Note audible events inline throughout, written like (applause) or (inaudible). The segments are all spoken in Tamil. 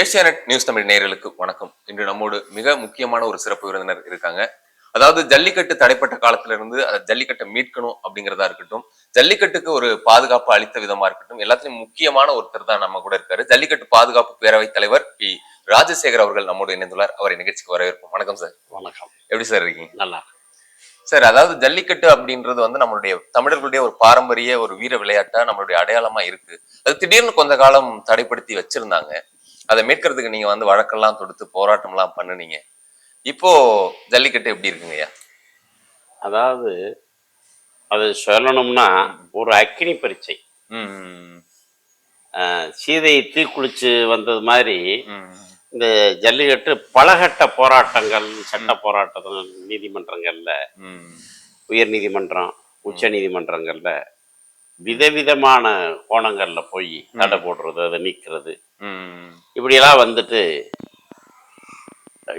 ஏசியானெட் நியூஸ் தமிழ் நேயர்களுக்கு வணக்கம். இன்று நம்மோடு மிக முக்கியமான ஒரு சிறப்பு விருந்தினர் இருக்காங்க. அதாவது ஜல்லிக்கட்டு தடைப்பட்ட காலத்துல இருந்து அதை ஜல்லிக்கட்டை மீட்கணும் அப்படிங்கிறதா இருக்கட்டும் ஜல்லிக்கட்டுக்கு ஒரு பாதுகாப்பு அளித்த விதமா இருக்கட்டும் எல்லாத்துலயும் முக்கியமான ஒருத்தர் தான் நம்ம கூட இருக்காரு. ஜல்லிக்கட்டு பாதுகாப்பு பேரவைத் தலைவர் பி. ராஜசேகர் அவர்கள் நம்மோடு இணைந்துள்ளார். அவரை நிகழ்ச்சிக்கு வரவேற்போம். வணக்கம் சார். வணக்கம். எப்படி சார் இருக்கீங்க? நல்லா சார் அதாவது ஜல்லிக்கட்டு அப்படின்றது வந்து நம்மளுடைய தமிழர்களுடைய ஒரு பாரம்பரிய ஒரு வீர விளையாட்டா நம்மளுடைய அடையாளமா இருக்கு. அது திடீர்னு கொஞ்ச காலம் தடைப்படுத்தி வச்சிருந்தாங்க. அதை மீட்கிறதுக்கு நீங்க வந்து வழக்கெல்லாம் தொடுத்து போராட்டம்லாம் பண்ணுனீங்க. இப்போ ஜல்லிக்கட்டு எப்படி இருக்குங்கய்யா அதாவது அது சொல்லணும்னா ஒரு அக்கினி பரீட்சை. ம் அஹ், சீதை தீக்குளிச்சு வந்தது மாதிரி இந்த ஜல்லிக்கட்டு பலகட்ட போராட்டங்கள் சட்ட போராட்டங்கள் நீதிமன்றங்கள்ல உயர் நீதிமன்றம் உச்ச நீதிமன்றங்கள்ல விதவிதமான கோணங்கள்ல போய் தடை போடுறது அதை நீக்கிறது. இப்படியெல்லாம் வந்துட்டு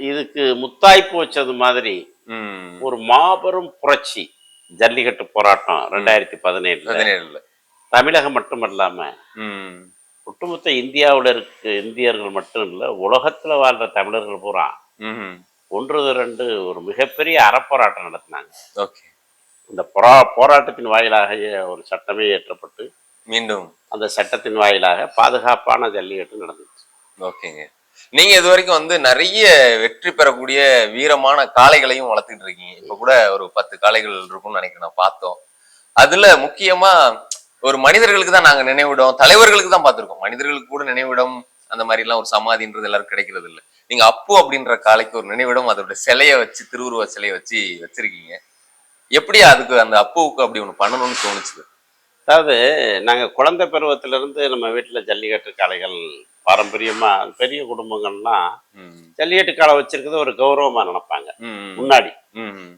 இதுக்கு முத்தாய்ப்பு வச்சது மாதிரி. ஒரு மாபெரும் புரட்சி ஜல்லிக்கட்டு போராட்டம் ரெண்டாயிரத்தி பதினேழுல. தமிழகம் மட்டுமல்லாம ஒட்டுமொத்த இந்தியாவுல இருக்க இந்தியர்கள் மட்டும் இல்ல உலகத்துல வாழ்ற தமிழர்கள் பூரா. ஒன்று ரெண்டு ஒரு மிகப்பெரிய அறப்போராட்டம் நடத்தினாங்க. ஓகே. இந்த போரா போராட்டத்தின் வாயிலாக ஒரு சட்டமே இயற்றப்பட்டு மீண்டும். அந்த சட்டத்தின் வாயிலாக பாதுகாப்பான ஜல்லிக்கட்டு நடந்துச்சு. ஓகேங்க. நீங்க இது வரைக்கும் வந்து நிறைய வெற்றி பெறக்கூடிய வீரமான காளைகளையும் வளர்த்துட்டு இருக்கீங்க இப்ப கூட ஒரு பத்து காளைகள் இருக்கும்னு நினைக்கிறேன் நான் பார்த்தோம். அதுல முக்கியமா ஒரு மனிதர்களுக்கு தான் நாங்க நினைவிடம் தலைவர்களுக்கு தான் பார்த்திருக்கோம். மனிதர்களுக்கு கூட நினைவிடம் அந்த மாதிரி எல்லாம் ஒரு சமாதின்றது எல்லாரும் கிடைக்கிறது இல்ல நீங்க அப்பு அப்படின்ற காளைக்கு ஒரு நினைவிடம் அதோட சிலைய வச்சு திருவுருவ சிலைய வச்சு வச்சிருக்கீங்க. எப்படி அதுக்கு அந்த அப்புவுக்கு அப்படி ஒண்ணு பண்ணணும்னு தோணுச்சு அதாவது நாங்க குழந்தை பருவத்திலிருந்து நம்ம வீட்டுல ஜல்லிக்கட்டு காளைகள் பாரம்பரியமா பெரிய குடும்பங்கள்லாம் ம், ஜல்லிக்கட்டு காளை வச்சிருக்கிறத ஒரு கௌரவமா நினைப்பாங்க. முன்னாடி.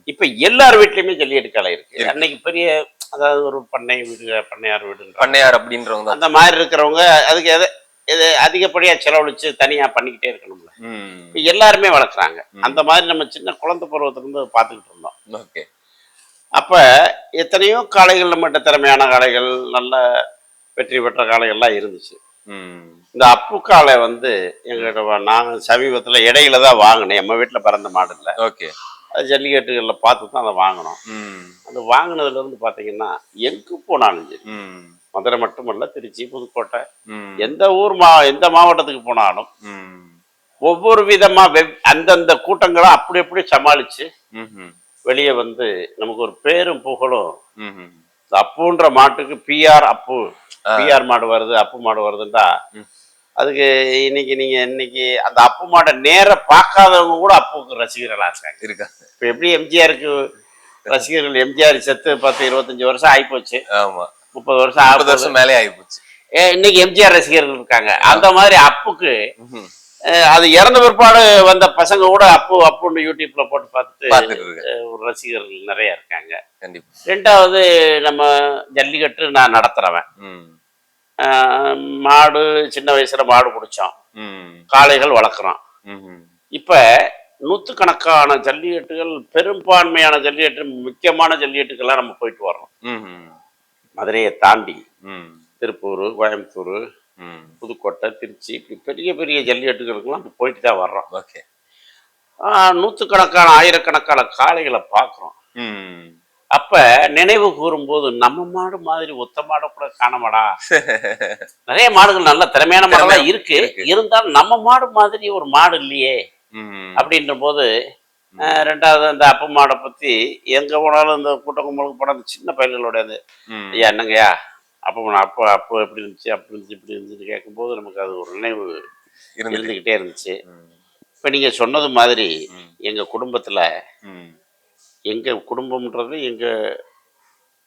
இப்ப எல்லார் வீட்லயுமே ஜல்லிக்கட்டு காளை இருக்கு. அன்னைக்கு பெரிய அதாவது ஒரு பண்ணை வீடு பண்ணையார் வீடு பண்ணையார் அப்படின்றவங்க. அந்த மாதிரி இருக்கிறவங்க அதுக்கு எது இது அதிகப்படியா செலவழிச்சு தனியா பண்ணிக்கிட்டே இருக்கணும்ல. எல்லாருமே வளர்க்குறாங்க. அந்த மாதிரி நம்ம சின்ன குழந்தை பருவத்துல இருந்து பார்த்துக்கிட்டு இருந்தோம். ஓகே. அப்ப எத்தனையோ காளைகள் நம்மகிட்ட திறமையான காளைகள் நல்ல வெற்றி பெற்ற காளைகள்லாம் இருந்துச்சு. இந்த அப்பு காளை வந்து எங்கிட்ட வா- நான் சமீபத்துல இடையில தான் வாங்கினேன். நம்ம வீட்டுல பிறந்த மாடு இல்லை. ஓகே. அது ஜல்லிக்கட்டுகளில் பார்த்து தான் அதை வாங்கினோம். ம், அது வாங்கினதுல இருந்து பாத்தீங்கன்னா எங்கு போனாலும் சரி மதுரை மட்டுமல்ல திருச்சி புதுக்கோட்டை எந்த ஊர் மா எந்த மாவட்டத்துக்கு போனாலும் ஒவ்வொரு விதமா வெவ் அந்தந்த கூட்டங்களும் அப்படி அப்படி சமாளிச்சு வெளியே வந்து நமக்கு ஒரு பேரும் புகழும். அப்புன்ற மாட்டுக்கு பிஆர் அப்பு. பிஆர் மாடு வருது அப்பு மாடு வருதுன்றா. அதுக்கு இன்னைக்கு நீங்க இன்னைக்கு அந்த அப்பு மாடை நேர பார்க்காதவங்க கூட அப்புக்கு ரசிகர்களா இருக்காங்க. இருக்கா? இப்ப எப்படி எம்ஜிஆருக்கு ரசிகர்கள் எம்ஜிஆர் செத்து பத்து இருபத்தஞ்சு வருஷம் ஆயிப்போச்சு. ஆமா. முப்பது வருஷம் ஆகுது வருஷம் மேலே ஆயிப்போச்சு. இன்னைக்கு எம்ஜிஆர் ரசிகர்கள் இருக்காங்க. அந்த மாதிரி அப்புக்கு அது இறந்த பிற்பாடு வந்த பசங்க கூட அப்பு அப்புன்னு யூடியூப்ல போட்டு பார்த்துட்டு அஹ், ஒரு ரசிகர்கள் நிறைய இருக்காங்க. ரெண்டாவது நம்ம ஜல்லிக்கட்டு நான் நடத்துறவன். மாடு சின்ன வயசுல மாடு பிடிச்சோம். காளைகள் வளர்க்குறோம். இப்ப நூற்றுக்கணக்கான ஜல்லிக்கட்டுகள் பெரும்பான்மையான ஜல்லிக்கட்டு முக்கியமான ஜல்லிக்கட்டுக்கெல்லாம் நம்ம போயிட்டு வர்றோம். மதுரையை தாண்டி திருப்பூர் கோயம்புத்தூர். புதுக்கோட்டை திருச்சி இப்படி பெரிய பெரிய ஜல்லிக்கட்டுகளுக்கெல்லாம் நம்ம போயிட்டு தான் வர்றோம். ஓகே. நூற்றுக்கணக்கான ஆயிரக்கணக்கான காளைகளை பார்க்குறோம். அப்ப நினைவு கூறும்போது நம்ம மாடு மாதிரி ஒத்த மாடை கூட காணமாடா? (laughs) நிறைய மாடுகள் நல்ல திறமையான மாடெல்லாம் இருக்கு. இருந்தாலும் நம்ம மாடு மாதிரி ஒரு மாடு இல்லையே? அப்படின்ற போது ரெண்டாவது அந்த அப்ப மாடை பத்தி எங்க போனாலும் இந்த கூட்ட கும்பலுக்கு போன அந்த சின்ன ம். ஐயா என்னங்கய்யா? அப்போ அப்போ அப்போ எப்படி இருந்துச்சு அப்படி இருந்துச்சு இப்படி இருந்துச்சு கேட்கும்போது நமக்கு அது ஒரு நினைவு. இருந்துக்கிட்டே இருந்துச்சு. இப்போ நீங்க சொன்னது மாதிரி ம், எங்க குடும்பத்துல ம். எங்க குடும்பம்ன்றது எங்க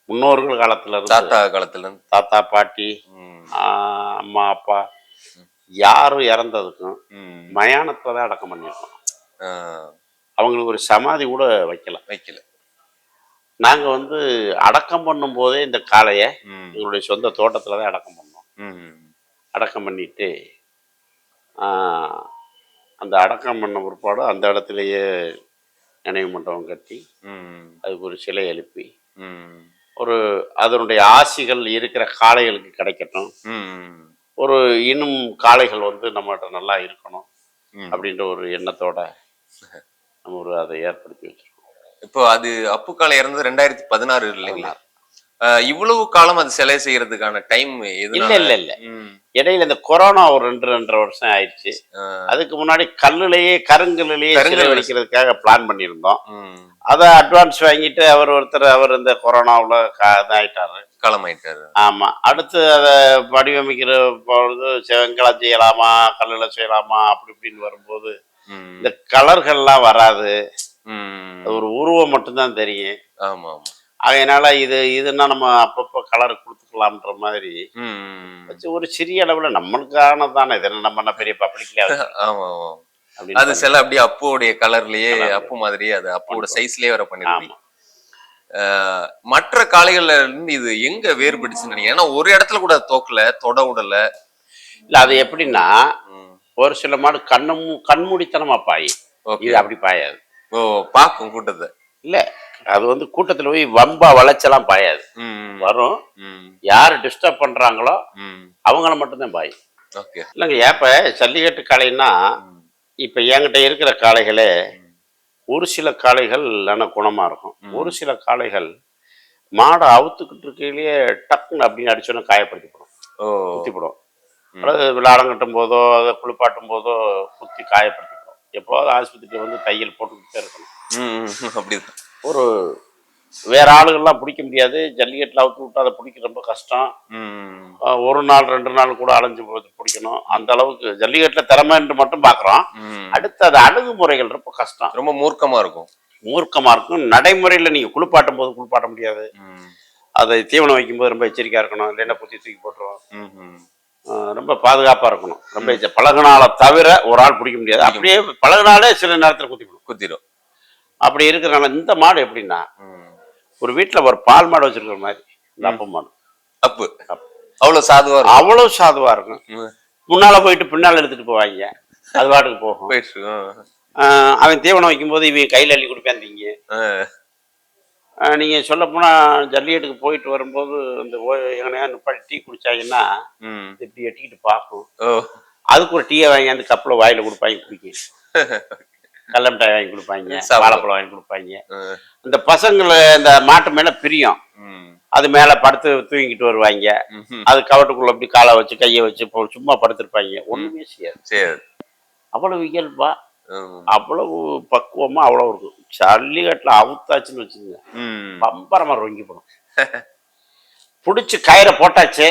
முன்னோர்கள் காலத்துல இருந்து தாத்தா காலத்துல இருந்து. தாத்தா பாட்டி அம்மா அப்பா யாரும் இறந்ததுக்கும். மயானத்துல தான் அடக்கம் பண்ணியிருக்கோம். அவங்களுக்கு ஒரு சமாதி கூட வைக்கல. வைக்கல. நாங்க வந்து அடக்கம் பண்ணும் போதே இந்த காளையை எங்களுடைய சொந்த தோட்டத்துல தான் அடக்கம் பண்ணோம். ம், அடக்கம் பண்ணிட்டு அந்த அடக்கம் பண்ண பிற்பாடு அந்த இடத்துலயே நினைவு மண்டபம் கட்டி அதுக்கு ஒரு சிலை எழுப்பி ஒரு அதனுடைய ஆசிகள் இருக்கிற காளைகளுக்கு கிடைக்கட்டும். ஒரு இன்னும் காளைகள் வந்து நம்மகிட்ட நல்லா இருக்கணும். அப்படின்ற ஒரு எண்ணத்தோட நம்ம ஒரு அதை ஏற்படுத்தி வச்சிருக்கோம். இப்போ அது அப்பு காளை இறந்தது ரெண்டாயிரத்தி பதினாறு இல்லைங்களா? இவ்வளவு காலம் அது சிலை செய்யறதுக்கான டைம் இல்ல இல்ல இல்ல. இடையில இந்த கொரோனா ஒரு ரெண்டு ரெண்டரை வருஷம் ஆயிடுச்சு. அதுக்கு முன்னாடி கல்லுலயே கருங்கல்லையே கருங்கல்ல சிலை வடிக்கிறதுக்காக பிளான் பண்ணியிருந்தோம். அதை அட்வான்ஸ் வாங்கிட்டு அவர் ஒருத்தர் அவர் இந்த கொரோனாவில் இதாயிட்டாரு. களமாயிட்டாரு ஆமா. அடுத்து அதை வடிவமைக்கிற பொழுது செங்கலம் செய்யலாமா கல்லுல செய்யலாமா அப்படி இப்படின்னு வரும்போது. இந்த கலர்கள்லாம் வராது. அது ஒரு உருவம் மட்டும்தான் தெரியும். ஆமா அதனால இது இதுன்னா நம்ம அப்பப்போ கலர் கொடுத்துக்கலாம்ன்ற மாதிரி. வச்சு ஒரு சிறிய அளவுல நம்மளுக்கான தானே இது நம்ம பெரிய பப்ளிக்ல ஆமா ஆமா அது சில அப்படியே அப்புவோடைய கலர்லயே. அப்பு மாதிரியே அது அப்புவோட பண்ணுவோம். சைஸ்லயே வர அஹ் மற்ற காளைகள்ல இருந்து இது எங்க வேறுபடுச்சுன்னு நினைக்கிறேன் ஏன்னா ஒரு இடத்துல கூட தோக்கல தொட விடல இல்ல அது எப்படின்னா ஒரு சில மாடு கண்ணு மூ- கண்மூடித்தனமா பாய் இது அப்படி பாயாது. ஓ பாக்கும் கூட்டத்தை. இல்ல அது வந்து கூட்டத்துல போய் வம்பா வளைச்செல்லாம் பாயாது. ம், வரும். யார் டிஸ்டர்ப் பண்றாங்களோ. அவங்கள மட்டும்தான் பாய் ஓகே. இல்லைங்க ஏப்ப ஜல்லிக்கட்டு காளைன்னா இப்ப என்கிட்ட இருக்கிற காளைகளே. ஒரு சில காளைகள் நல்ல குணமா இருக்கும். ஒரு சில காளைகள் மாடை அவுத்துக்கிட்டு இருக்கையிலேயே டக்குன்னு அப்படின்னு அடிச்சோன்னு காயப்படுத்தி போடும் குத்தி போடும். அதாவது விளாடம் கட்டும் போதோ அதை குளிப்பாட்டும் போதோ குத்தி காயப்படுத்தி எப்போது ஆஸ்பத்திரியில் வந்து தையல் போட்டுக்கிட்டே இருக்கணும். அப்படிதான். ஒரு வேற ஆளுகள்லாம் பிடிக்க முடியாது. ஜல்லிக்கட்டில் அவுத்து விட்டு அதை பிடிக்க ரொம்ப கஷ்டம். ஒரு நாள் ரெண்டு நாள் கூட அலைஞ்சு பிடிக்கணும். அந்த அளவுக்கு ஜல்லிக்கட்டில் திறமைன்னு மட்டும் பார்க்குறோம். அடுத்து அது அணுகுமுறைகள் ரொம்ப கஷ்டம். ரொம்ப மூர்க்கமா இருக்கும். மூர்க்கமாக இருக்கும். நடைமுறையில் நீங்கள் குளிப்பாட்டும் போது குளிப்பாட்ட முடியாது. அதை தீவனம் வைக்கும்போது ரொம்ப எச்சரிக்கையாக இருக்கணும். இல்லைன்னா குத்தி தூக்கி போட்டுரும் ரொம்ப பாதுகாப்பாக இருக்கணும். ரொம்ப பழகுனால தவிர ஒரு ஆள் பிடிக்க முடியாது. அப்படியே பழகுனாலே சில நேரத்தில் குத்தி போடும் குத்திரும். அப்படி இருக்கிறனால இந்த மாடு எப்படின்னா. ஒரு வீட்டில் ஒரு பால் மாடு வச்சிருக்கிற மாதிரி இந்த அப்ப மாடு. அப்பு அவ்வளவு சாதுவா இருக்கும். அவ்வளவு சாதுவா இருக்கும். முன்னால போயிட்டு பின்னால எடுத்துட்டு போவாங்க. அது பாட்டுக்கு போகும். அவன் தீவனம் வைக்கும்போது இவன் கையில் அள்ளி கொடுப்பேன் தீங்க ஆ. நீங்க சொல்ல போனா ஜல்லிக்கட்டுக்கு போயிட்டு வரும்போது இந்த எங்கனையா நிப்பாட்டி டீ குடிச்சாங்கன்னா. இப்படி எட்டிக்கிட்டு பார்க்கும் அதுக்கு ஒரு டீயை வாங்கி அந்த கப்பில் வாயில கொடுப்பாங்க குடிக்க கடல மிட்டாய் வாங்கி கொடுப்பாங்க. வாழைப்பழம் வாங்கி கொடுப்பாங்க. இந்த பசங்களை இந்த மாட்டு மேல பிரியம். அது மேல படுத்து தூங்கிட்டு வருவாங்க. அது கவட்டுக்குள்ள அப்படி காலை வச்சு கையை வச்சு சும்மா படுத்திருப்பாங்க ஒண்ணுமே செய்யாது சரி அவ்வளவு இயல்பா. அவ்வளவு பக்குவமா அவ்வளவு இருக்கும் ஜல்லிக்கட்டுல அவுத்தாச்சுன்னு வச்சுங்க ம். பம்பரமா ரொங்கி போடும் புடிச்சு கயிறை போட்டாச்சே.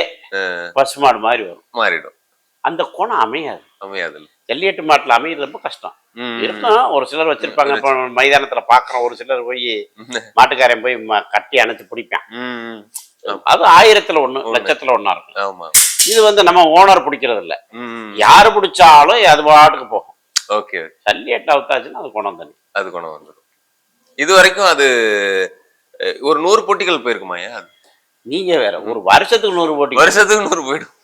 பசுமாடு மாதிரி வரும் மாறிடும் அந்த குணம் அமையாது அமையாதுல்ல ஜல்லிக்கட்டு மாட்டுல அமைகிறது ரொம்ப கஷ்டம். இருக்கும் ஒரு சிலர் வச்சிருப்பாங்க இப்போ மைதானத்துல பாக்குறோம் ஒரு சிலர் போய். (laughs) மாட்டுக்காரன் போய் கட்டி அணைச்சு பிடிப்பான். அது ஆயிரத்துல ஒண்ணு. லட்சத்துல ஒண்ணா இருக்கும் இது வந்து நம்ம ஓனர் பிடிக்கிறது இல்ல. யாரு பிடிச்சாலும் அது பாட்டுக்கு போகும் ஓகே ஜல்லிக்கட்டு அவுத்தாச்சுன்னா அது குணம் தண்ணி அது குணம் வந்துடும். இது வரைக்கும் அது ஒரு நூறு போட்டிகள் போயிருக்குமாயா அது நீங்க வேற ஒரு வருஷத்துக்கு நூறு போட்டி வருஷத்துக்கு நூறு போயிடும்.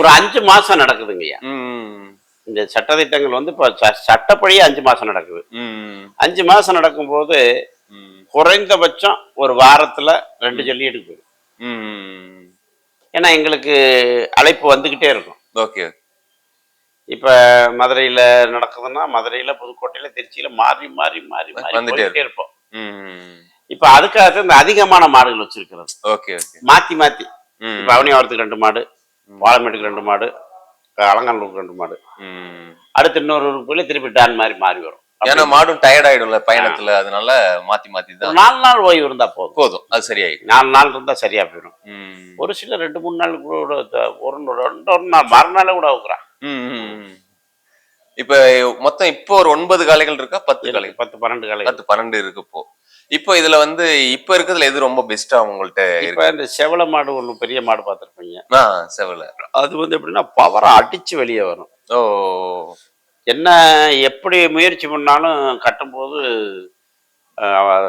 ஒரு அஞ்சு மாசம் நடக்குதுங்கய்யா ம். இந்த சட்டத்திட்டங்கள் வந்து இப்போ சட்டப்படியே அஞ்சு மாசம் நடக்குது. அஞ்சு மாசம் நடக்கும்போது. குறைந்தபட்சம் ஒரு வாரத்துல ரெண்டு போயிடும். ம். ஏன்னா எங்களுக்கு அழைப்பு வந்துகிட்டே இருக்கும். ஓகே. இப்ப மதுரையில நடக்குதுன்னா மதுரையில புதுக்கோட்டையில திருச்சியில மாறி மாறி மாறி மாறி வந்துட்டே இருப்போம். இப்ப அதுக்காக இந்த அதிகமான மாடுகள் வச்சிருக்கிறது. Okay okay. மாத்தி மாத்தி. ம். இப்ப அவனியாவரத்துக்கு ரெண்டு மாடு வாழமேட்டுக்கு ரெண்டு மாடு அலங்காநல்லூருக்கு ரெண்டு மாடு. அடுத்து இன்னொரு ஊருக்கு போய் திருப்பி டான் மாதிரி மாறி வரும். ஏன்னா மாடும் டயர்ட் ஆயிடும்ல பயணத்துல அதனால மாத்தி மாத்தி தான். நாலு நாள் ஓய்வு இருந்தா போதும். போதும். அது சரியாயிடும். நாலு நாள் இருந்தா சரியா போயிடும். ஒரு சில ரெண்டு மூணு நாள் கூட ஒரு ரெண்டு ஒரு நாள் மறுநாள் கூட ம். இப்ப மொத்தம் இப்போ ஒரு ஒன்பது காளைகள் இருக்கா? பத்து காளைகள்? பத்து பன்னெண்டு காலை பத்து பன்னெண்டு இருக்கு இப்போ. இப்போ இதுல வந்து இப்ப இருக்கிறதுல எது ரொம்ப பெஸ்டா உங்கள்ட்ட இப்ப இந்த செவல மாடு ஒண்ணு பெரிய மாடு பார்த்திருப்பீங்க. செவல. அது வந்து எப்படின்னா பவரை அடிச்சு வெளியே வரும். ஓ. என்ன எப்படி முயற்சி பண்ணாலும் கட்டும்போது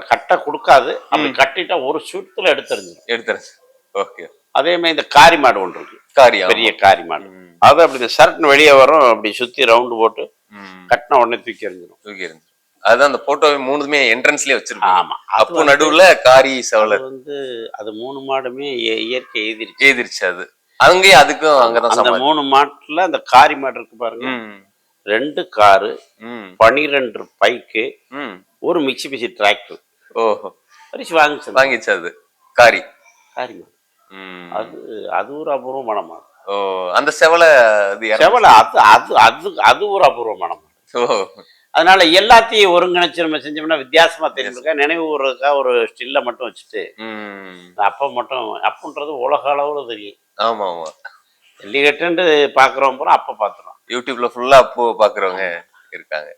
கட்ட கொடுக்காது. அப்படி கட்டிட்டா ஒரு சுத்துல எடுத்துருந்துடும் எடுத்துறேன் ஓகே. அதே மாதிரி இந்த காரி மாடு ஒன்று இருக்கு. காரியா பெரிய காரி மாடு. அது அப்படி இந்த சரட்டுன்னு வெளியே வரும் அப்படி சுத்தி ரவுண்டு போட்டு. கட்டின உடனே தூக்கி எறிஞ்சிடும் தூக்கி எறிஞ்சிரும். அதுதான் அந்த போட்டோ மூணுமே என்ட்ரன்ஸ்லயே வச்சிருப்பாங்க. ஆமா. அப்போ நடுவுல காரி செவலர். வந்து அது மூணு மாடுமே இய- இயற்கை எழுதிருச்சு எழுதிருச்சு அது. அங்கேயே அதுக்கும் அங்கதான் அந்த மூணு மாட்டுல அந்த காரி மாடு இருக்கு பாருங்க. ரெண்டு காரு பனிரெண்டு பைக்கு ஒரு மிக்சி பிசி டிராக்டர் ஓஹோ. பரிசு வாங்கிச்சு. வாங்கிச்சு அது. காரி. காரி மாடு. அது அது ஒரு அபூர்வமான மாடு. ஓ அந்த செவலை செவலை அது அது அது அது ஒரு அபூர்வமான ஓ. அதனால எல்லாத்தையும் ஒருங்கிணைச்சு நம்ம செஞ்சோம்னா வித்தியாசமா தெரிஞ்சிருக்கா நினைவு ஊருக்கா ஒரு ஸ்டில்ல மட்டும் வச்சுட்டு அப்போ மட்டும் அப்புன்றது உலக அளவுல தெரியும். ஆமா ஆமா ஜல்லிக்கட்டுன்ட்டு பார்க்குறோம் பூரா அப்போ பார்த்துறோம் யூடியூப்ல ஃபுல்லா அப்போ பாக்குறவங்க இருக்காங்க.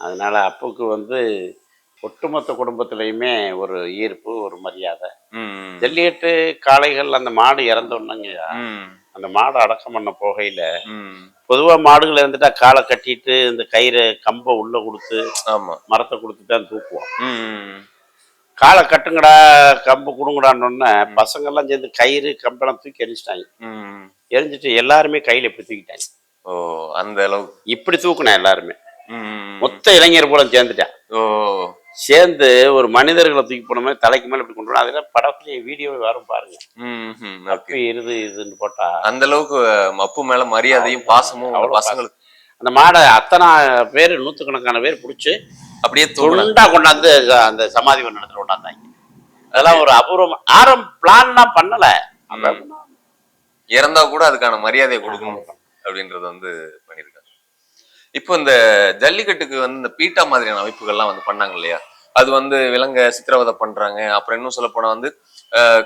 அதனால அப்புக்கு வந்து ஒட்டுமொத்த குடும்பத்துலேயுமே ஒரு ஈர்ப்பு ஒரு மரியாதை. ஜல்லிக்கட்டு காளைகள் அந்த மாடு இறந்தோன்னங்க ம். அந்த மாடு அடக்கம் பண்ண போகையில ம். பொதுவாக மாடுகள் இருந்துட்டா காலை கட்டிட்டு இந்த கயிறை கம்பை உள்ள கொடுத்து ஆமா. மரத்தை கொடுத்து தான் தூக்குவோம். காலை கட்டுங்கடா கம்பு கொடுங்கடான்னொன்னே பசங்கெல்லாம் சேர்ந்து கயிறு கம்பெல்லாம் தூக்கி எரிஞ்சிட்டாங்க. எரிஞ்சிட்டு எல்லாருமே கையில் இப்படி தூக்கிட்டாங்க ஓ அந்த அளவுக்கு. இப்படி தூக்குனேன் எல்லாருமே. மொத்த இளைஞர் பூரா சேர்ந்துட்டேன் ஓ. சேர்ந்து ஒரு மனிதர்களை தூக்கி போன மாதிரி தலைக்கு மேல இப்படி கொண்டு வரணும் அதில் படத்துலேயே வீடியோ வரும் பாருங்க. அப்படி இருது இதுன்னு போட்டா. அந்த அளவுக்கு அப்பு மேல மரியாதையும் பாசமும் பசங்களுக்கு. அந்த மாடை அத்தனை பேர் நூற்றுக்கணக்கான பேர் பிடிச்சி அப்படியே தோணு துண்டா கொண்டாந்து அந்த சமாதி பண்ண இடத்துல கொண்டாந்தாங்க. அதெல்லாம் ஒரு அபூர்வம். ஆரம் பிளான்லாம் பண்ணல. இறந்தா கூட அதுக்கான மரியாதையை கொடுக்கணும் அப்படின்றத வந்து பண்ணியிருக்காங்க. இப்போ இந்த ஜல்லிக்கட்டுக்கு வந்து இந்த பீட்டா மாதிரியான அமைப்புகள்லாம் வந்து பண்ணாங்க இல்லையா? அது வந்து விலங்க சித்திரவதை பண்றாங்க. அப்புறம் இன்னும் சொல்ல போனா வந்து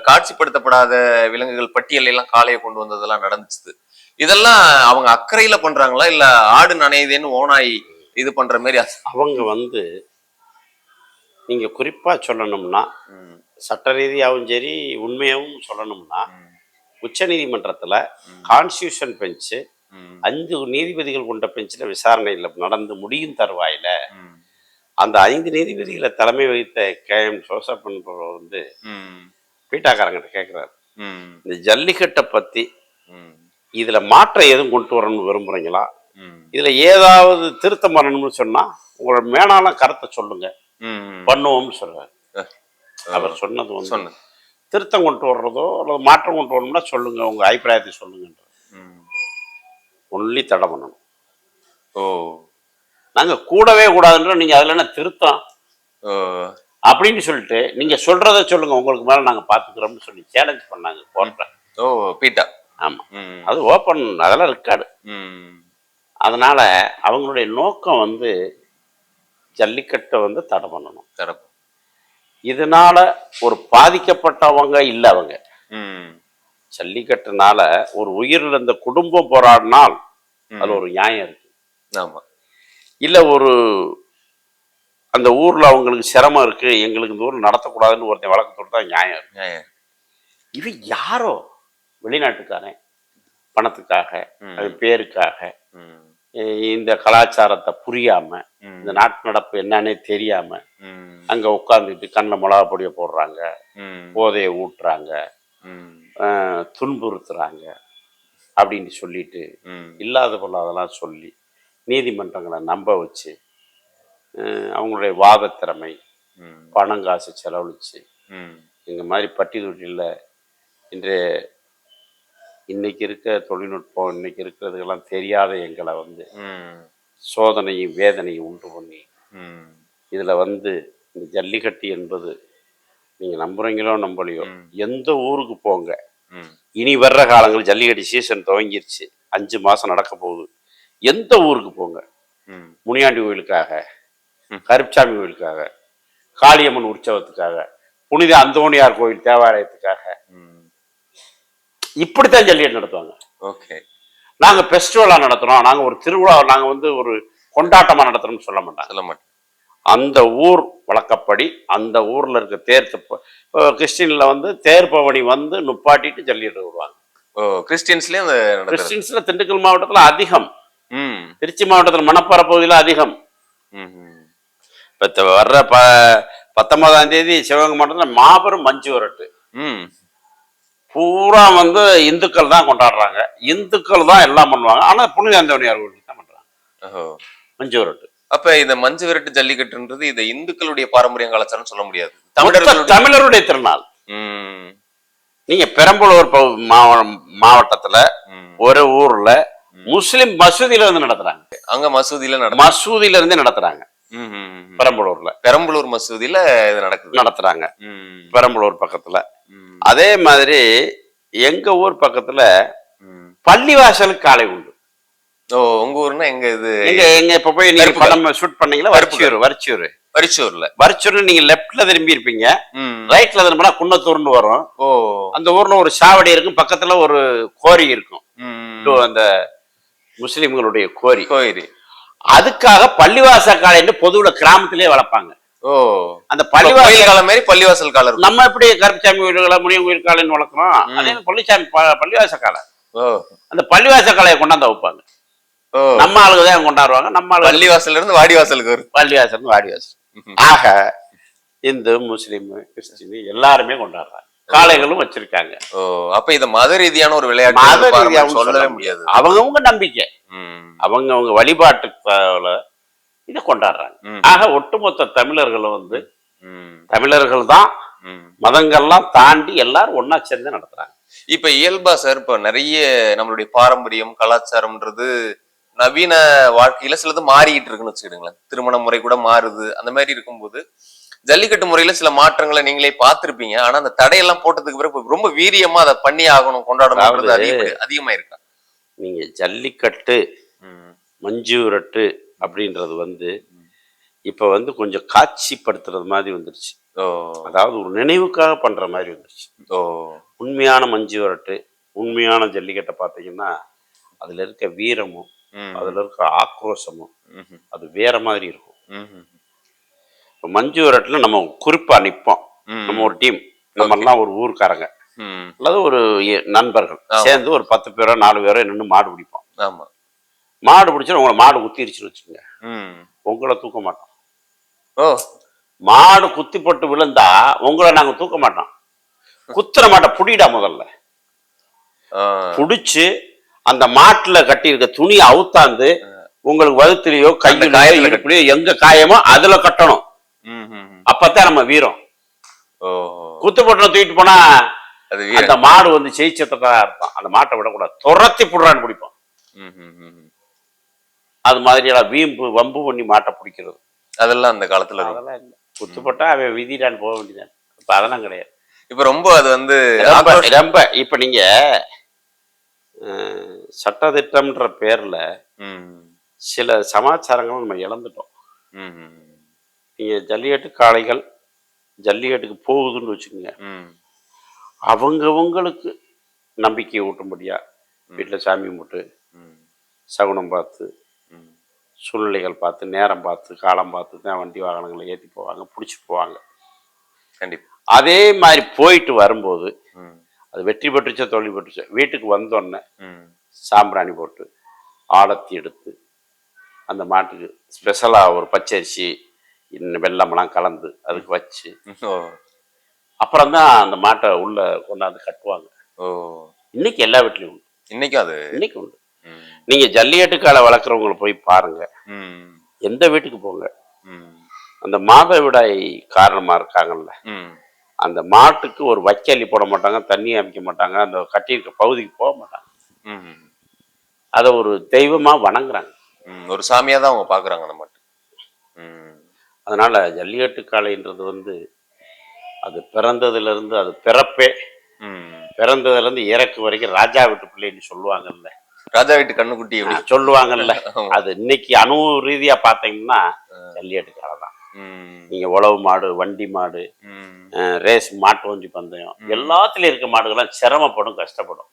காட்சிப்படுத்தப்படாத விலங்குகள் பட்டியல் எல்லாம் காளையை கொண்டு வந்ததெல்லாம் நடந்துச்சு. இதெல்லாம் அவங்க அக்கறையில பண்றாங்களா? இல்ல ஆடு நனையுதேன்னு ஓனாய் இது பண்ற மாதிரி அவங்க வந்து நீங்க குறிப்பா சொல்லணும்னா சட்ட ரீதியாகவும் சரி உண்மையாகவும் சொல்லணும்னா ம், உச்சநீதிமன்றத்துல ம், கான்ஸ்டியூஷன் பெஞ்சு அஞ்சு நீதிபதிகள் கொண்ட பெஞ்சில் விசாரணையில் நடந்து முடியும் தருவாயில அந்த ஐந்து நீதிபதிகளை தலைமை வகித்த கே. எம். ஜோசப் என்பவர் வந்து பீட்டாக்காரங்கிட்ட கேட்குறாரு இந்த ஜல்லிக்கட்டை பத்தி ம், இதுல மாற்றம் எதுவும் கொண்டு வரணும்னு விரும்புறீங்களா? ம், இதுல ஏதாவது திருத்தம் பண்ணணும்னு சொன்னா உங்களோட மேலான கருத்தை சொல்லுங்க. பண்ணுவோம்னு சொல்றாரு. அஹ், அவர் சொன்னது வந்து திருத்தம் கொண்டு வர்றதோ அல்லது மாற்றம் கொண்டு வரணும்னா சொல்லுங்க. உங்க அபிப்பிராயத்தை சொல்லுங்கன்ற. ஒன்லி தடை பண்ணணும் ஓ. நாங்க கூடவே கூடாதுன்ற நீங்க அதுல என்ன திருத்தம்? அப்படின்னு சொல்லிட்டு நீங்க சொல்றத சொல்லுங்க உங்களுக்கு மேல நாங்க பாத்துக்கிறோம்னு சொல்லி சேலஞ்ச் பண்ணாங்க கோர்ட்ல ஓ பீட்டா. ஆமா. ம், அது ஓப்பன் அதெல்லாம் இருக்காது ம், அதனால அவங்களுடைய நோக்கம் வந்து ஜல்லிக்கட்டை வந்து தடை பண்ணணும் சிறப்பு இதனால ஒரு பாதிக்கப்பட்டவங்க இல்லை அவங்க. ஜல்லிக்கட்டுனால ஒரு உயிரிழந்த இந்த குடும்பம் போராடினால். அதுல ஒரு நியாயம் இருக்கு. ஆமா. இல்ல ஒரு அந்த ஊர்ல அவங்களுக்கு சிரமம் இருக்கு எங்களுக்கு இந்த ஊர்ல நடத்தக்கூடாதுன்னு ஒருத்தன் வழக்கு தொடுத்தா நியாயம் இருக்கு. இது யாரோ வெளிநாட்டுக்காரன் பணத்துக்காக அது பேருக்காக இந்த கலாச்சாரத்தை புரியாம இந்த நாட்டு நடப்பு என்னன்னே தெரியாம அங்க உட்காந்துட்டு கண்ணில் மிளகா பொடியை போடுறாங்க போதையை ஊட்டுறாங்க துன்புறுத்துறாங்க அப்படின்னு சொல்லிட்டு இல்லாத பொல்லாதெல்லாம் சொல்லி நீதிமன்றங்களை நம்ப வச்சு அவங்களுடைய வாத திறமை பணம் காசு செலவழிச்சு இந்த மாதிரி பட்டி தொட்டியில் இன்றைய இன்னைக்கு இருக்க தொழில்நுட்பம் இன்னைக்கு இருக்கிறதுக்கெல்லாம் தெரியாத எங்களை வந்து சோதனையும் வேதனையும் உண்டு பண்ணி இதில் வந்து இந்த ஜல்லிக்கட்டு என்பது நீங்கள் நம்புறீங்களோ நம்பலையோ. எந்த ஊருக்கு போங்க. இனி வர்ற காலங்கள் ஜல்லிக்கட்டு சீசன் துவங்கிருச்சு. அஞ்சு மாதம் நடக்க போகுது. எந்த ஊருக்கு போங்க? முனியாண்டி கோயிலுக்காக. கருப்சாமி கோயிலுக்காக காளியம்மன் உற்சவத்துக்காக புனித அந்தோணியார் கோயில் தேவாலயத்துக்காக. இப்படித்தான் ஜல்லிக்கட்டு நடத்துவாங்க. ஓகே. நாங்கள் ஃபெஸ்டிவலாக நடத்துகிறோம் நாங்கள் ஒரு திருவிழா நாங்கள் வந்து ஒரு கொண்டாட்டமாக நடத்துகிறோம்னு சொல்ல மாட்டாங்க சொல்ல மாட்டேன் அந்த ஊர் வழக்கப்படி அந்த ஊரில் இருக்க தேர் கிறிஸ்டினில் வந்து தேர் பவனி வந்து நுப்பாட்டிட்டு கிறிஸ்டியன்ஸ்லயே அந்த நடக்கிறது. கிறிஸ்டின்ஸில் திண்டுக்கல் மாவட்டத்தில் அதிகம். திருச்சி மாவட்டத்தில் மணப்பாறை பகுதியில் அதிகம். இப்போ வர்ற ப பத்தொன்பதாம் தேதி சிவகங்கை மாவட்டத்தில் மாபெரும் மஞ்சு வரட்டு. பூரா வந்து இந்துக்கள் தான் கொண்டாடுறாங்க. இந்துக்கள் தான் எல்லாம் பண்ணுவாங்க. ஆனால் புனித அந்தோணியார் கோயிலுக்கு தான் பண்ணுறாங்க மஞ்சு வரட்டு. அப்ப இந்த மஞ்சு விரட்டு ஜல்லிக்கட்டுன்றது இது இந்துக்களுடைய பாரம்பரிய கலாச்சாரம் சொல்ல முடியாது. தமிழருடைய திருநாள். நீங்க பெரம்பலூர் மாவட்டத்துல. ஒரு ஊர்ல முஸ்லிம் மசூதியில இருந்து நடத்துறாங்க. அங்க மசூதியில மசூதியில இருந்து நடத்துறாங்க. பெரம்பலூர்ல. பெரம்பலூர் மசூதியில இது நடக்குது. நடத்துறாங்க. பெரம்பலூர் பக்கத்துல. அதே மாதிரி எங்க ஊர் பக்கத்துல. பள்ளிவாசலுக்கு காலை உண்டு. ஓ உங்க ஊர்னா எங்க இது? எங்க எங்க இப்ப போய் நீங்க. படம் ஷூட் பண்ணீங்களா? வரிச்சியூர் வரிச்சியூர். பரிச்சூர்ல வரிச்சூர் நீங்க லெப்ட்ல திரும்பி இருப்பீங்க. ரைட்ல திரும்பினா குன்னத்தூர்னு வரும். ஓ. அந்த ஊர்ல ஒரு சாவடி இருக்கும் பக்கத்துல ஒரு கோரி இருக்கும். அந்த முஸ்லிம்களுடைய கோரி. கோயிரி அதுக்காக பள்ளிவாச காலைன்னு பொதுவுல கிராமத்திலே வளர்ப்பாங்க. ஓ. அந்த பள்ளிவாசல் காலம் மாதிரி பள்ளிவாசல் காலம் நம்ம எப்படி கருப்பசாமி வீடுகளை முனியன் கோயில் காலைன்னு வளர்க்குறோம்? அதே மாதிரி பள்ளிச்சாமி ப- பள்ளிவாச காலை ஓ. அந்த பள்ளிவாச காலையை கொண்டாந்து வைப்பாங்க நம்ம ஆளுங்க தான் கொண்டாடுவாங்க. நம்ம ஆளுங்க பள்ளிவாசல்ல இருந்து வாடிவாசலுக்கு வரும். பள்ளிவாசல் வாடிவாசல். ம்ஹும். ஆக இந்து முஸ்லீம் கிறிஸ்டின் எல்லாருமே கொண்டாடுறாங்க. காளைகளும் வச்சிருக்காங்க. ஓ அப்ப இத மத ரீதியான ஒரு விளையாட்டு சொல்லவே சொல்ல முடியாது. அவங்கவங்க நம்பிக்கை. ம். அவங்க அவங்க வழிபாட்டுல இதை கொண்டாடுறாங்க. ஆக ஒட்டுமொத்த தமிழர்களும் வந்து. தமிழர்கள் தான். மதங்கள்லாம் தாண்டி எல்லாரும் ஒண்ணா சேர்ந்து நடத்துறாங்க. இப்ப இயல்பா சார் இப்ப நிறைய நம்மளுடைய பாரம்பரியம் கலாச்சாரம்ன்றது நவீன வாழ்க்கையில சிலது மாறிக்கிட்டு இருக்குன்னு வச்சுக்கிடுங்களேன். திருமண முறை கூட மாறுது. அந்த மாதிரி இருக்கும்போது ஜல்லிக்கட்டு முறையில சில மாற்றங்களை நீங்களே பார்த்திருப்பீங்க. ஆனா அந்த தடையெல்லாம் போட்டதுக்கு பிறகு ரொம்ப வீரியமா அதை பண்ணி ஆகணும் அதிகப்படி- அதிகமா இருக்கா நீங்க ஜல்லிக்கட்டு ம். மஞ்சு விரட்டு அப்படின்றது வந்து இப்ப வந்து கொஞ்சம் காட்சிப்படுத்துறது மாதிரி வந்துருச்சு. அதாவது ஒரு நினைவுக்காக பண்ற மாதிரி வந்துருச்சு. உண்மையான மஞ்சு விரட்டு உண்மையான ஜல்லிக்கட்டை பார்த்தீங்கன்னா அதுல இருக்க வீரமும். அதுல இருக்க ஆக்ரோஷமும். அது வேற மாதிரி இருக்கும். மஞ்சு விரட்டுல நம்ம குறிப்பா நிற்போம். நம்ம ஒரு டீம். நம்ம எல்லாம் ஒரு ஊர்க்காரங்க. அல்லது ஒரு நண்பர்கள். சேர்ந்து ஒரு பத்து பேரோ நாலு பேரோ நின்று மாடு பிடிப்போம். ஆமா. மாடு பிடிச்சா உங்களை மாடு குத்திருச்சுன்னு வச்சுக்கோங்க. உங்களை தூக்க மாட்டோம். ஓ. மாடு குத்தி போட்டு விழுந்தா உங்களை நாங்க தூக்க மாட்டோம். குத்துற மாட்டை புடிடா முதல்ல. புடிச்சு அந்த மாட்டுல கட்டியிருக்க துணியை அவுத்தாந்து உங்களுக்கு வகுத்துலயோ கையிலயோ இடுப்புலயோ எங்க காயமோ அதுல கட்டணும். அப்பதான் நம்ம வீரம். ஓ. குத்து போட்டு தூக்கிட்டு போனா அந்த மாடு வந்து ஜெயிச்சதா அர்த்தம். அந்த மாட்டை விடக்கூடாது. துரத்தி புடுறான்னு ம். அது மாதிரி எல்லாம் வீம்பு வம்பு பண்ணி மாட்டை பிடிக்கிறது. அதெல்லாம் அந்த காலத்துல இருக்கும். அதெல்லாம் இல்லை. குத்து போட்டா அவன் விதிடான்னு போக வேண்டியதான் இப்ப அதெல்லாம் கிடையாது. இப்ப ரொம்ப அது வந்து ரொம்ப இப்ப நீங்க அஹ், சட்டதிட்டம்ன்ற பேர்ல சில சமாச்சாரங்களை நம்ம இழந்துட்டோம். ம், ம், நீங்க ஜல்லிக்கட்டு காளைகள் ஜல்லிக்கட்டுக்கு போகுதுன்னு வச்சுக்கோங்க. அவங்கவங்களுக்கு நம்பிக்கையை ஊட்டும்படியா வீட்டுல சாமி கும்பிட்டு சகுனம் பார்த்து. சூழ்நிலைகள் பார்த்து நேரம் பார்த்து காலம் பார்த்து தான் வண்டி வாகனங்களை ஏற்றி போவாங்க பிடிச்சி போவாங்க. கண்டிப்பா. அதே மாதிரி போயிட்டு வரும்போது அது வெற்றி பெற்றுச்சோ தோல்வி பெற்றுச்சோ வீட்டுக்கு வந்தோடனே சாம்பிராணி போட்டு ஆடத்தி எடுத்து அந்த மாட்டுக்கு ஸ்பெஷலாக ஒரு பச்சரிசி வெள்ளமெல்லாம் கலந்து அதுக்கு வச்சு அப்புறம் தான் அந்த மாட்டை உள்ள கொண்டாந்து கட்டுவாங்க. ஓ. இன்னைக்கு எல்லா வீட்லையும் உண்டு. இன்னைக்கும் அது? இன்னைக்கு உண்டு. நீங்க ஜல்லிக்கட்டு காலை வளர்க்குறவங்களை போய் பாருங்க. எந்த வீட்டுக்கு போங்க. அந்த மாதவிடாய் காரணமா இருக்காங்கல்ல. அந்த மாட்டுக்கு ஒரு வைக்கலி போட மாட்டாங்க தண்ணி அமைக்க மாட்டாங்க அந்த கட்டியிருக்க பகுதிக்கு போக மாட்டாங்க. அதை ஒரு தெய்வமா வணங்குறாங்க. ஒரு சாமியா தான் அவங்க பாக்குறாங்க அந்த மாட்டு. அதனால ஜல்லிக்கட்டு காளைன்றது வந்து அது பிறந்ததுல இருந்து அது பிறப்பே. ம். பிறந்ததுல இருந்து இறக்கு வரைக்கும் ராஜா வீட்டு பிள்ளைன்னு சொல்லுவாங்கல்ல. ராஜா வீட்டு கண்ணுக்குட்டி சொல்லுவாங்கல்ல. அது இன்னைக்கு அணு ரீதியா பாத்தீங்கன்னா ஜல்லிக்கட்டு காளை தான். நீங்க உழவு மாடு வண்டி மாடு ரேஸ் மாட்டு வண்டி பந்தயம் எல்லாத்துலயும் இருக்க மாடுகள்லாம் சிரமப்படும் கஷ்டப்படும்.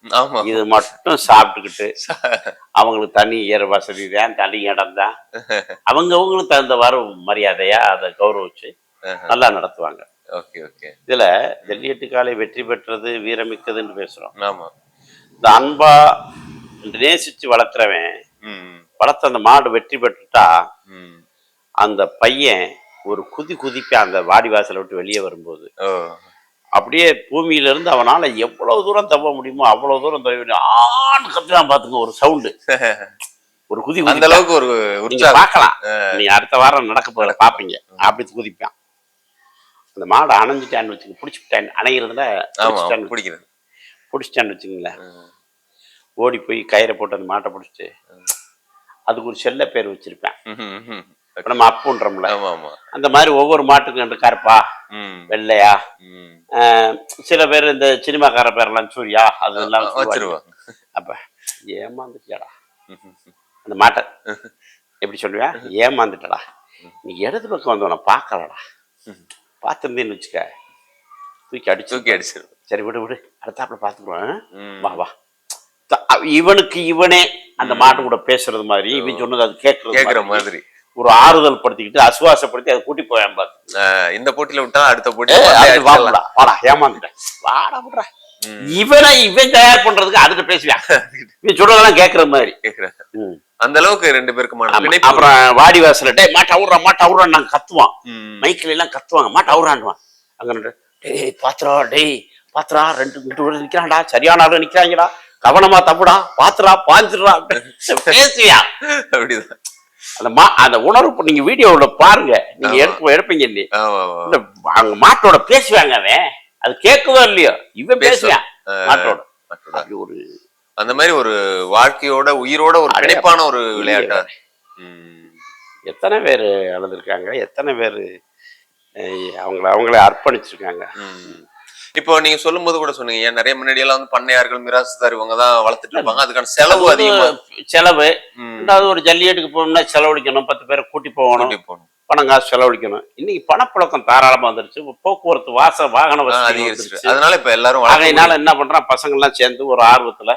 இது மட்டும் சாப்பிட்டுக்கிட்டு (laughs) அவங்களுக்கு தனி ஏற வசதி தான் தனி இடம் தான். (laughs) அவங்க அவங்களுக்கு தகுந்தவாறு மரியாதையா அதை கௌரவிச்சு நல்லா நடத்துவாங்க. Okay okay. இதுல ஜல்லிக்கட்டு காலை வெற்றி பெற்றது வீரமிக்கதுன்னு பேசுறோம். இந்த அன்பா நேசிச்சு வளர்க்குறவன் வளர்த்த அந்த மாடு வெற்றி பெற்றுட்டா. அந்த பையன் ஒரு குதி குதிப்பேன் அந்த வாடி வாசலை விட்டு வெளியே வரும்போது அப்படியே பூமியில இருந்து அவனால எவ்வளவு தூரம் தப்ப முடியுமோ அவ்வளவு தூரம் தவ ஆண் கத்துறான் பாத்துங்க ஒரு சவுண்டு ஒரு குதி அந்த. அளவுக்கு ஒரு நீங்க பார்க்கலாம். நீங்க அடுத்த வாரம் நடக்க போற பாப்பீங்க அப்படி குதிப்பான். அந்த மாடு அணைஞ்சிட்டான்னு வச்சுக்க பிடிச்சிட்டான் அணைகிறதுல பிடிக்கிறது பிடிச்சிட்டான்னு வச்சுங்களேன் ஓடி போய் கயிறை போட்டு அந்த மாட்டை பிடிச்சிட்டு அதுக்கு ஒரு செல்ல பேர் வச்சிருப்பேன். நம்ம அப்புன்றோம்ல. அந்த மாதிரி ஒவ்வொரு மாட்டுக்கும் கருப்பா வெள்ளையா சில பேர் இந்த சினிமாக்கார பேரெல்லாம் சூர்யா அதெல்லாம் அப்ப ஏமாந்துட்டியாடா. (laughs) அந்த மாட்டை. எப்படி சொல்லுவியா (laughs) ஏமாந்துட்டடா. நீ இடது பக்கம் வந்தவன பார்க்கலடா. (laughs) பார்த்துருந்தேன்னு வச்சுக்க தூக்கி அடிச்சு தூக்கி அடிச்சிருவோம் சரி விடு விடு. அடுத்தாப்புல பார்த்துக்குறோம். வா வா. இவனுக்கு இவனே அந்த மாட்டு கூட பேசுறது மாதிரி இவன் சொன்னது அது கேட்கறது மாதிரி. ஒரு ஆறுதல் படுத்திக்கிட்டு அசுவாசப்படுத்தி அதை கூட்டி போயான் பாத்து இந்த போட்டியில விட்டா அடுத்த அடிச்சிடலாம். வாடா வாடா ஏமாந்துட்டேன். வாடா விடுறா. இவனை இவன் தயார் பண்றதுக்கு அதுக்கு பேசுவான். இவன் (laughs) சொல்றதெல்லாம் கேட்கற மாதிரி. அந்த அளவுக்கு ரெண்டு. பிணைப்பு. அப்புறம் வாடி வாசல டேய் மாட்ட அவுறா மாட்ட அவுறான்னு நாங்க கத்துவான். மைக்கில் எல்லாம் கத்துவாங்க மாட்ட அவுறான்டுவான் அங்க டேய் பாத்திரா டேய் பாத்திரா ரெண்டு ரெண்டு பேரும் நிக்கிறான்டா சரியான ஆளு நிக்கிறாங்கடா. கவனமா தப்புடா பாத்துடா பாஞ்சிடுறா. (laughs) பேசுவியா? அப்படிதான். அந்த மா அந்த உணர்வு நீங்க வீடியோவுல பாருங்க. நீங்க. எடுப்ப எடுப்பீங்க இல்லையே? இந்த அவங்க மாட்டோட பேசுவாங்க அவன். அது கேட்குதோ இல்லையோ? இவன் பேசுவான். மாட்டோட. அப்படி ஒரு அந்த மாதிரி ஒரு வாழ்க்கையோட உயிரோட ஒரு அடே பிணைப்பான ஒரு விளையாட்டா. எத்தனை பேர் அழுதுருக்காங்க எத்தனை பேர் அவங்கள அவங்கள அர்ப்பணிச்சிருக்காங்க. இப்போ நீங்க சொல்லும் போது கூட சொன்னீங்க நிறைய முன்னாடி எல்லாம் வந்து பண்ணையார்கள் மிராசுதார் இவங்க தான் வளர்த்துட்டு இருப்பாங்க. அதுக்கான செலவு அது அதிகமா செலவு. ரெண்டாவது ஒரு ஜல்லிக்கட்டுக்கு போகணும்னா செலவழிக்கணும். பத்து பேரை கூட்டி போகணும். போகணும். பணம் காசு செலவழிக்கணும். இன்னைக்கு பணப்புழக்கம் தாராளமா வந்துருச்சு. போக்குவரத்து வாச வாகன வசதி அதனால இப்ப எல்லாரும் ஆகையினால என்ன பண்றான் பசங்க எல்லாம் சேர்ந்து ஒரு ஆர்வத்துல.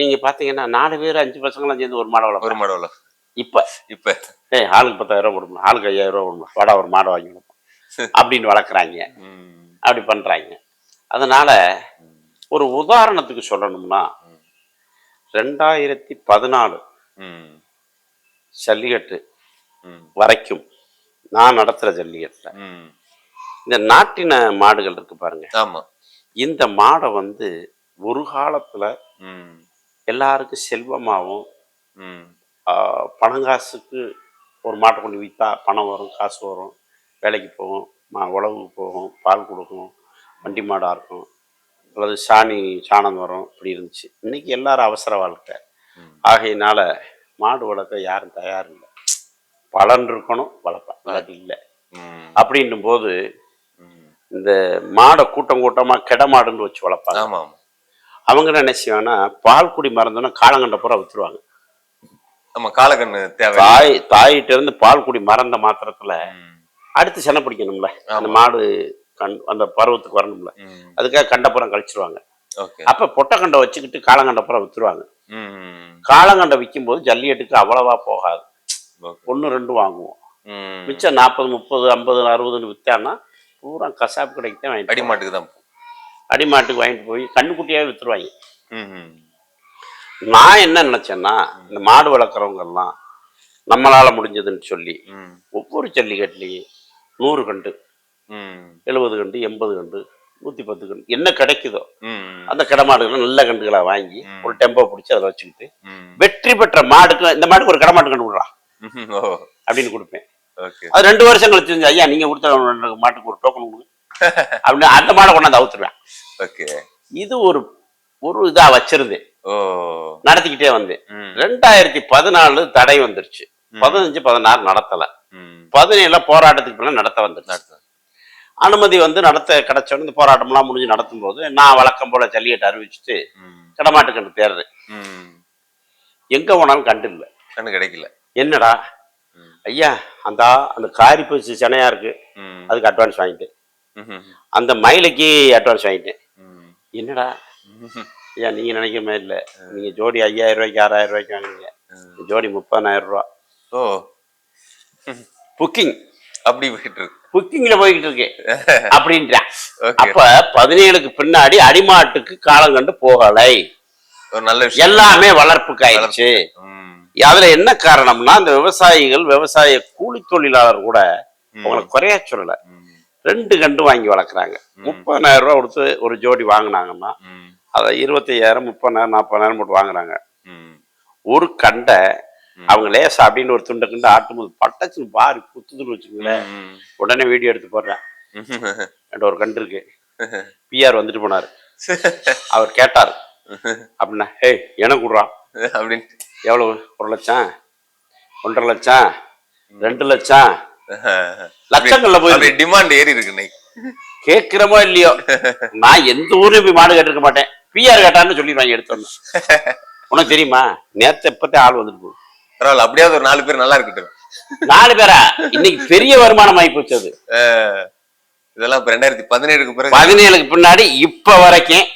நீங்க பாத்தீங்கன்னா நாலு பேர் அஞ்சு பசங்க எல்லாம் சேர்ந்து ஒரு மாடை ஒரு மாடவுல இப்ப இப்ப. ஏய் ஆளுக்கு பத்தாயிரம் ரூபா கொடுக்கணும் ஆளுக்கு ஐயாயிரம் ரூபா கொடுக்கணும் வாடா ஒரு மாடை வாங்கி கொடுப்போம். (laughs) அப்படின்னு வளர்க்குறாங்க. அப்படி பண்றாங்க அதனால ஒரு உதாரணத்துக்கு சொல்லணும்னா ரெண்டாயிரத்தி பதினாலு. ஜல்லிக்கட்டு. வரைக்கும் நான் நடத்துற ஜல்லிக்கட்டுல. இந்த நாட்டின மாடுகள் இருக்கு பாருங்க ஆமா இந்த மாடை வந்து ஒரு காலத்துல. எல்லாருக்கும் செல்வமாகவும் பணங்காசுக்கு ஒரு மாட்டை கொண்டு விற்றா பணம் வரும் காசு வரும் வேலைக்கு போகும் உழவுக்கு போகும் பால் கொடுக்கும் வண்டி மாடாக இருக்கும் அல்லது சாணி சாணம் வரும் இப்படி இருந்துச்சு. இன்னைக்கு எல்லாரும் அவசர வாழ்க்கை. ஆகையினால மாடு வளர்க்க யாரும் தயார் இல்லை. பலன் இருக்கணும் வளர்ப்பேன். இல்லாட்டி இல்லை. அப்படின்னும் போது. இந்த மாடை கூட்டம் கூட்டமாக கெட மாடுன்னு வச்சு வளர்ப்பாங்க. ஆமா ஆமா அவங்க என்ன நினைச்சுவாங்கன்னா பால் குடி மறந்தோன்னா காலங்கண்ட பூரா வித்துருவாங்க. ஆமா காலக்கண்ணு தேவை. தாய் தாயிட்ட இருந்து பால் குடி மறந்த மாத்திரத்துல. அடுத்து செனை பிடிக்கணும்ல அந்த. மாடு கண் அந்த பருவத்துக்கு வரணும்ல. அதுக்காக கண்டப்புறம் கழிச்சிருவாங்க அப்ப பொட்டக்கண்டை வச்சுக்கிட்டு காலங்கண்டப்புறம் வித்துருவாங்க. காலங்கண்டை விற்கும்போது ஜல்லிக்கட்டுக்கு அவ்வளவா போகாது. ஒன்று ரெண்டு வாங்குவோம். மிச்சம் நாற்பது முப்பது ஐம்பது அறுபதுன்னு வித்தான்னா பூரா கசாப்பு கடைக்கு தான் வாங்கிட்டு. அடிமாட்டுக்கு தான் அடிமாட்டுக்கு வாங்கிட்டு போய் கண்ணுக்குட்டியாவே வித்துருவாங்க. நான் என்ன நினைச்சேன்னா இந்த மாடு வளர்க்குறவங்க எல்லாம் நம்மளால முடிஞ்சதுன்னு சொல்லி. ஒவ்வொரு ஜல்லிக்கட்டுலையும் நூறு கண்டு. எழுபது கண்டு எண்பது கண்டு நூற்றி பத்து கண்டு என்ன கிடைக்குதோ. அந்த கிட மாடுகளை நல்ல கண்டுகளை வாங்கி. ஒரு டெம்போ பிடிச்சி அதில் வச்சுக்கிட்டு. வெற்றி பெற்ற மாடுக்கு இந்த மாட்டுக்கு ஒரு கடமாட்டு கண்டு விடுறா அப்படின்னு கொடுப்பேன் அது ரெண்டு வருஷம் கழிச்சு ஐயா நீங்க கொடுத்த மாட்டுக்கு ஒரு டோக்கன் கொடுங்க (laughs) அப்படின்னு அந்த மாடை கொண்டாந்து அவுத்துருவேன் ஓகே இது ஒரு ஒரு இதா வச்சிருந்தேன் ஓ நடத்திக்கிட்டே வந்தேன். ரெண்டாயிரத்தி பதினாலு தடை வந்துருச்சு பதினஞ்சு பதினாறு நடத்தல. பதினேழுல போராட்டத்துக்கு பிள்ளை நடத்த நடத்து. அனுமதி வந்து நடத்த கிடைச்சோன்னு இந்த போராட்டம்லாம் முடிஞ்சு நடத்தும் போது நான் வழக்கம் போல ஜல்லிக்கட்டு அறிவிச்சுட்டு. கடமாட்டு கண்டு ம். எங்க போனாலும் கண்டு இல்லை கண்ணு கிடைக்கல என்னடா. ஐயா அந்த அந்த காரி பச்சு சென்னையா இருக்கு. அதுக்கு அட்வான்ஸ் வாங்கிட்டேன். அந்த மயிலுக்கு அட்வான்ஸ் வாங்கிட்டேன். என்னடா. ஐயா நீங்க நினைக்கிற மாதிரி இல்லை நீங்க ஜோடி ஐயாயிரம் ரூபாய்க்கு ஆறாயிரம் ரூபாய்க்கு வாங்குனீங்க ம். ஜோடி முப்பதாயிரம் ரூபா ஓ புக்கிங். அப்படி போயிட்டு இருக்கு புக்கிங்ல போய்கிட்டு இருக்கேன் (laughs) அப்படின்றான். ஓகே. அப்ப பதினேழுக்கு பின்னாடி அடிமாட்டுக்கு காலம் கண்டு போகலை. நல்ல எல்லாமே வளர்ப்புக்கு ஆயிடுச்சு. அதுல என்ன காரணம்னா இந்த விவசாயிகள் விவசாய கூலி தொழிலாளர் கூட அவங்களை குறையா சொல்லல. ரெண்டு கண்டு வாங்கி வளர்க்குறாங்க. முப்பதாயிரம் ரூபா கொடுத்து ஒரு ஜோடி வாங்கினாங்கன்னா. அதை இருபத்தையாயிரம் முப்பதாயிரம் நாற்பதாயிரம் போட்டு வாங்குறாங்க. ஒரு கண்டை. அவங்க லேசா அப்படின்னு ஒரு துண்டை கண்டு ஆட்டும்போது பட்டச்சுன்னு பாரு குத்துதுன்னு வச்சுக்கோங்களேன். உடனே வீடியோ எடுத்து போடுறேன். என்கிட்ட ஒரு கண்டு இருக்கு. பிஆர் வந்துட்டு போனாரு. அவர் கேட்டார். அப்படின்னா ஏய் எனக்கு விட்றான் அப்படின்ட்டு. எவ்வளவு? ஒரு லட்சம். ஒன்றரை லட்சம். ரெண்டு லட்சம். லட்சங்கள்ல போய் டிமாண்ட் ஏறி இருக்கு இன்னைக்கு. கேட்கிறமோ இல்லையோ? நான் எந்த ஊர்லயும் போய் மாடு கேட்டிருக்க மாட்டேன். பிஆர் கேட்டான்னு சொல்லிடுவாங்க எடுத்தோன்னு. உனக்கு தெரியுமா? நேத்து எப்பத்தே ஆள் வந்துட்டு போகுது. பரவாயில்ல அப்படியாவது ஒரு நாலு பேர் நல்லா இருக்கட்டும். நாலு பேரா? இன்னைக்கு பெரிய வருமானம் ஆகி போச்சு அது. இதெல்லாம் ரெண்டாயிரத்தி பதினேழுக்கு பிறகு. பதினேழுக்கு பின்னாடி இப்ப வரைக்கும்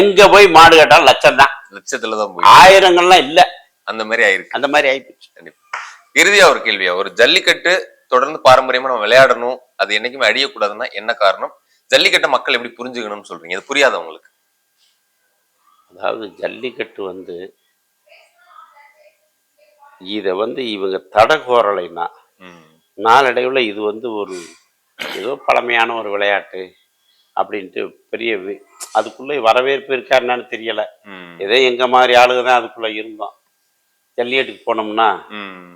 எங்க போய் மாடு கேட்டாலும் லட்சம் தான். லட்சத்துலதான் போய் ஆயிரங்கள்லாம் இல்ல. அந்த மாதிரி ஆயிருக்கு. அந்த மாதிரி ஆகி போச்சு. கண்டிப்பா. இறுதியா ஒரு கேள்வியா ஒரு ஜல்லிக்கட்டு தொடர்ந்து பாரம்பரியமா நம்ம விளையாடணும் அது என்னைக்குமே அழியக்கூடாதுன்னா என்ன காரணம்? ஜல்லிக்கட்டை மக்கள் எப்படி புரிஞ்சுக்கணும்னு சொல்றீங்க? இது புரியாத உங்களுக்கு? அதாவது ஜல்லிக்கட்டு வந்து இதை வந்து இவங்க தடை கோரலைன்னா நாளடைவில் இது வந்து ஒரு ஏதோ பழமையான ஒரு விளையாட்டு அப்படின்ட்டு பெரிய அதுக்குள்ளே வரவேற்பு இருக்கா என்னன்னு தெரியல. ஏதோ எங்க மாதிரி ஆளுங்க தான் அதுக்குள்ள இருந்தோம். ஜல்லிக்கட்டுக்கு போனோம்னா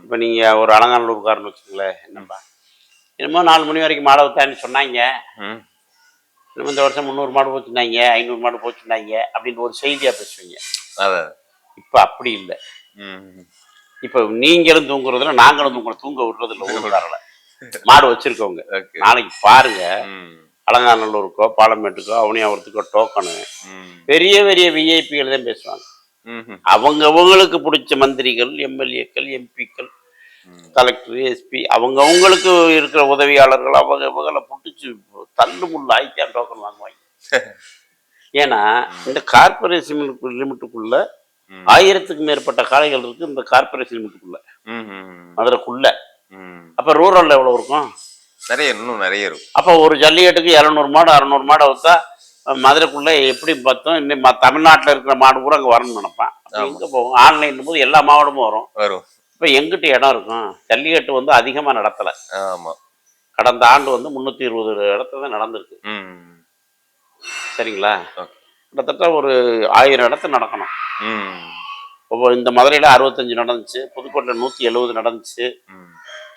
இப்போ நீங்க ஒரு அலங்காநல்லூர்காரன்னு வச்சுக்கங்களேன் என்னப்பா? என்னமோ நாலு மணி வரைக்கும் மாடை வித்தான்னு சொன்னாங்க. இன்னும் இந்த வருஷம் முந்நூறு மாடு போச்சுனாங்க ஐநூறு மாடு போச்சுனாங்க அப்படின்னு ஒரு செய்தியா பேசுவீங்க. இப்போ அப்படி இல்லை. இப்போ நீங்களும் தூங்குறதுல நாங்களும் தூங்குறோம் தூங்க விடுறது இல்லை ஊருக்காரில் மாடு வச்சிருக்கவங்க. நாளைக்கு பாருங்க. அலங்காநல்லூருக்கோ பாலமேட்டுக்கோ அவனியாவரத்துக்கோ டோக்கனு. பெரிய பெரிய விஐபிகள் தான் பேசுவாங்க. அவங்கவங்களுக்கு பிடிச்ச மந்திரிகள் எம்எல்ஏக்கள் எம்பிக்கள். கலெக்டர் எஸ்பி அவங்கவங்களுக்கு இருக்கிற உதவியாளர்கள் அவங்க இவங்களை பிடிச்சி தள்ளு முள்ள ஆயித்தான் டோக்கன் வாங்குவாங்க. (laughs) ஏன்னா இந்த கார்பரேஷன் லிமிட்டுக்குள்ள ஆயிரத்துக்கு மேற்பட்ட காளைகள் இருக்கு இந்த கார்பரேஷன் லிமிட்டுக்குள்ள மதுரைக்குள்ள. அப்ப ரூரல்ல எவ்வளவு இருக்கும்? நிறைய இன்னும் நிறைய இருக்கும். அப்போ ஒரு ஜல்லிக்கட்டுக்கு இரநூறு மாடு அறநூறு மாடு வைத்தா மதுரைக்குள்ள எப்படி பார்த்தோம் இன்னும் தமிழ்நாட்டுல இருக்கிற மாடு கூட அங்க வரணும்னு நினைப்பேன். எங்க போகும் ஆன்லைன் போது எல்லா மாவட்டமும் வரும். வரும். இப்ப எங்கிட்ட இடம் இருக்கும். ஜல்லிக்கட்டு வந்து அதிகமா நடத்தல. ஆமா. கடந்த ஆண்டு வந்து முன்னூத்தி இருபது இடத்துல தான் நடந்திருக்கு. சரிங்களா? Okay. கிட்டத்தட்ட ஒரு ஆயிரம் இடத்துல நடக்கணும். இப்போ இந்த மதுரையில அறுபத்தஞ்சு நடந்துச்சு புதுக்கோட்டையில் நூத்தி எழுபது நடந்துச்சு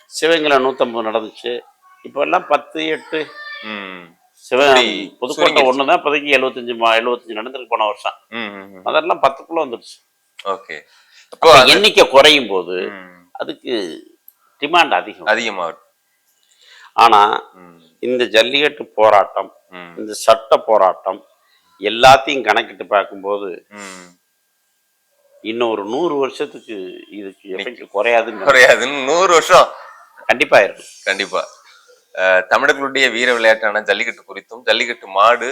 சிவகங்கையில் நூற்றம்பது நடந்துச்சு. இப்போ எல்லாம் பத்து எட்டு. ம், சிவ அப்படி புதுக்கோட்டை. ஒன்று தான் இப்போதைக்கு எழுபத்தஞ்சு எழுபத்தஞ்சு நடந்திருக்கு போன வருஷம். அதெல்லாம் பத்துக்குள்ள வந்துடுச்சு ஓகே. அப்போ அது- எண்ணிக்கை குறையும் போது அதுக்கு டிமாண்ட் அதிகம். அதிகமா இருக்கும் ஆனா ம், இந்த ஜல்லிக்கட்டு போராட்டம் இந்த சட்ட போராட்டம் எல்லாத்தையும் கணக்கிட்டு பார்க்கும்போது. இன்னும் ஒரு நூறு வருஷத்துக்கு இதுக்கு எஃபெக்ட் குறையாதுன்னு குறையாதுன்னு நூறு வருஷம். கண்டிப்பா இருக்கும். கண்டிப்பா. தமிழர்களுடைய வீர விளையாட்டான ஜல்லிக்கட்டு குறித்தும் ஜல்லிக்கட்டு மாடு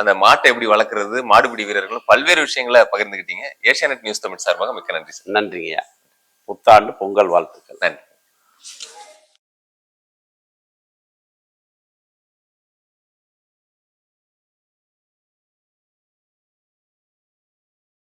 அந்த மாட்டை எப்படி வளர்க்கறது மாடுபிடி வீரர்களும் பல்வேறு விஷயங்களை பகிர்ந்துக்கிட்டீங்க ஏஷியானெட் நியூஸ் தமிழ் சார்பாக மிக்க நன்றி சார். நன்றிங்கய்யா. புத்தாண்டு பொங்கல் வாழ்த்துக்கள். நன்றி.